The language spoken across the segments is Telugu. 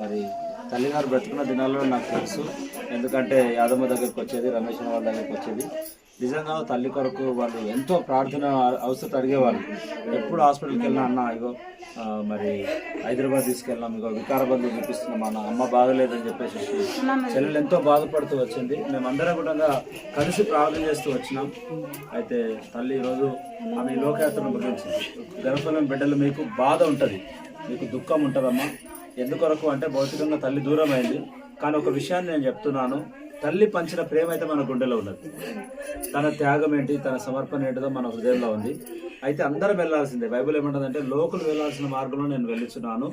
మరి తల్లిగారు బ్రతుకున్న దినాల్లో నాకు తెలుసు. ఎందుకంటే యాదమ్మ దగ్గరికి వచ్చేది రమేష్ వాళ్ళ దగ్గరికి వచ్చేది. నిజంగా తల్లి కొరకు వాళ్ళు ఎంతో ప్రార్థన అవసరం అడిగేవాళ్ళు. ఎప్పుడు హాస్పిటల్కి వెళ్ళినా అన్న ఇగో మరి హైదరాబాద్ తీసుకెళ్ళాం ఇగో వికారాబాద్ చూపిస్తున్నాం అన్న అమ్మ బాగలేదని చెప్పేసి చెల్లెలు ఎంతో బాధపడుతూ వచ్చింది. మేమందరం కూడా కలిసి ప్రార్థన చేస్తూ వచ్చినాం. అయితే తల్లి ఈరోజు ఆమె ఈ లోకయాత్రను గురించి గర్భఫలం బిడ్డలు మీకు బాధ ఉంటుంది. మీకు దుఃఖం ఉంటుందమ్మా. ఎందుకొరకు అంటే భౌతికంగా తల్లి దూరమైంది. కానీ ఒక విషయాన్ని నేను చెప్తున్నాను. తల్లి పంచిన ప్రేమ అయితే మన గుండెలో ఉన్నది. తన త్యాగం ఏంటి తన సమర్పణ ఏంటిదో మన హృదయంలో ఉంది. అయితే అందరం వెళ్ళాల్సిందే. బైబిల్ ఏమంటుందంటే లోకులు వెళ్ళాల్సిన మార్గంలో నేను వెళ్ళిస్తున్నాను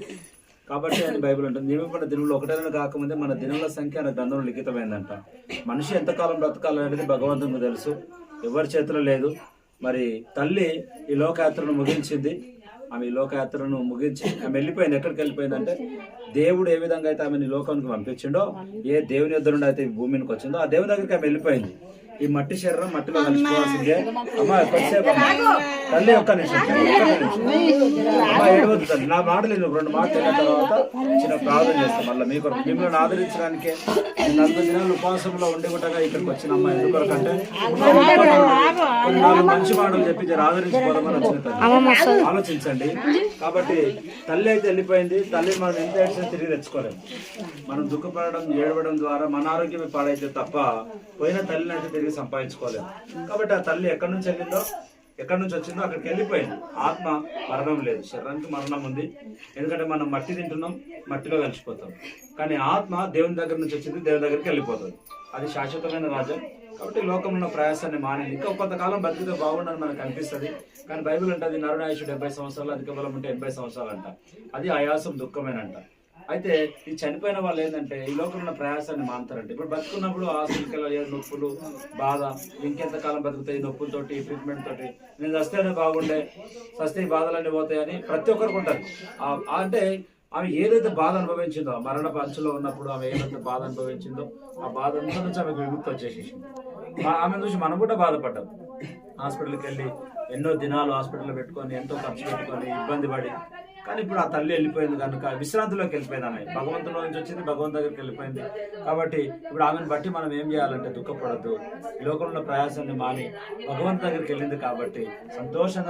కాబట్టి అని బైబిల్ ఉంటుంది నియమింపడిన దినంలో ఒకటైనా కాకముందే మన దినముల సంఖ్య అనే గ్రంథంలో లిఖితమైందంట. మనిషి ఎంతకాలం బ్రతకాలనేది భగవంతునికి తెలుసు. ఎవరి చేతిలో లేదు. మరి తల్లి ఈ లోకయాత్రను ముగించింది. ఆమె ఈ లోకయాత్రను ముగించి ఆమె వెళ్ళిపోయింది. ఎక్కడికి వెళ్ళిపోయింది అంటే దేవుడు ఏ విధంగా అయితే ఆమెని లోకానికి పంపించిండో ఏ దేవుని యొద్ద నుండి అయితే భూమికి వచ్చిందో ఆ దేవుని దగ్గరికి ఆమె వెళ్ళిపోయింది. ఈ మట్టి శరీరం మట్టిలో కలిసిపోవాల్సిందే అమ్మ కొద్దిసేపు. తల్లి ఒక్క నిమిషం. అమ్మ ఏడవద్దు తల్లి. నా మాటలు నువ్వు రెండు మాటలు అయిన తర్వాత చిన్న ప్రార్థన చేస్తాం మళ్ళీ మీ కొరకు. మిమ్మల్ని ఆదరించడానికే నేను నలభై దినాలు ఉపవాసంలో ఉండి ఉండగా ఇక్కడికి వచ్చిన అమ్మ ఎందుకొరకంటే నాలుగు మంచి మాటలు చెప్పి జర ఆదరించుకోవడమని వచ్చిన తల్లి. ఆలోచించండి. కాబట్టి తల్లి అయితే వెళ్ళిపోయింది. తల్లి మనం ఎంత ఏడ్చినా తిరిగి తెచ్చుకోలేము మనం దుఃఖపడడం ఏడవడం ద్వారా మన ఆరోగ్యమే పాడైతే తప్ప పోయిన తల్లిని అయితే తిరిగి సంపాదించుకోలేదు. కాబట్టి ఆ తల్లి ఎక్కడి నుంచి వెళ్ళిందో ఎక్కడి నుంచి వచ్చిందో అక్కడికి వెళ్ళిపోయింది. ఆత్మ మరణం లేదు. శరీరానికి మరణం ఉంది. ఎందుకంటే మనం మట్టి తింటున్నాం మట్టిలో కలిసిపోతాం. కానీ ఆత్మ దేవుని దగ్గర నుంచి వచ్చింది దేవుని దగ్గరికి వెళ్ళిపోతుంది. అది శాశ్వతమైన రాజ్యం. కాబట్టి లోకంలో ఉన్న ప్రయాసాన్ని మానేది ఇంకా కొంతకాలం బతికితే బాగుండని మనకు అనిపిస్తుంది. కానీ బైబిల్ అంటే అది నరుణాయుషు డెబ్బై సంవత్సరాలు అధిక బలం ఉంటే ఎనభై సంవత్సరాలు అంట. అది ఆయాసం దుఃఖమేనంట. అయితే ఈ చనిపోయిన వాళ్ళు ఏంటంటే ఈ లోపల ఉన్న ప్రయాసాన్ని మానుతారంట. ఇప్పుడు బతుకున్నప్పుడు ఆశలు నొప్పులు బాధ ఇంకెంత కాలం బతుకుతాయి ఈ నొప్పులతోటి ట్రీట్మెంట్ తోటి? నేను వస్తేనే బాగుండే సస్తే ఈ బాధలన్నీ పోతాయని ప్రతి ఒక్కరికి ఉంటారు అంటే ఆమె ఏదైతే బాధ అనుభవించిందో మరణ పంచులో ఉన్నప్పుడు ఆమె ఏదైతే బాధ అనుభవించిందో ఆ బాధ అంతా నుంచి ఆమెకు విముక్తి వచ్చేసేసింది. ఆమె చూసి మనం కూడా బాధపడ్డాం. హాస్పిటల్కి వెళ్ళి ఎన్నో దినాలు హాస్పిటల్లో పెట్టుకొని ఎంతో ఖర్చు పెట్టుకొని ఇబ్బంది పడి కానీ ఇప్పుడు ఆ తల్లి వెళ్ళిపోయింది కనుక విశ్రాంతిలోకి వెళ్ళిపోయింది ఆమె భగవంతులో నుంచి వచ్చింది భగవంతు దగ్గరికి వెళ్ళిపోయింది. కాబట్టి ఇప్పుడు ఆమెను బట్టి మనం ఏం చేయాలంటే దుఃఖపడద్దు. ఈ లోకంలో ఉన్న ప్రయాసాన్ని మాని భగవంతు దగ్గరికి వెళ్ళింది కాబట్టి సంతోషంగా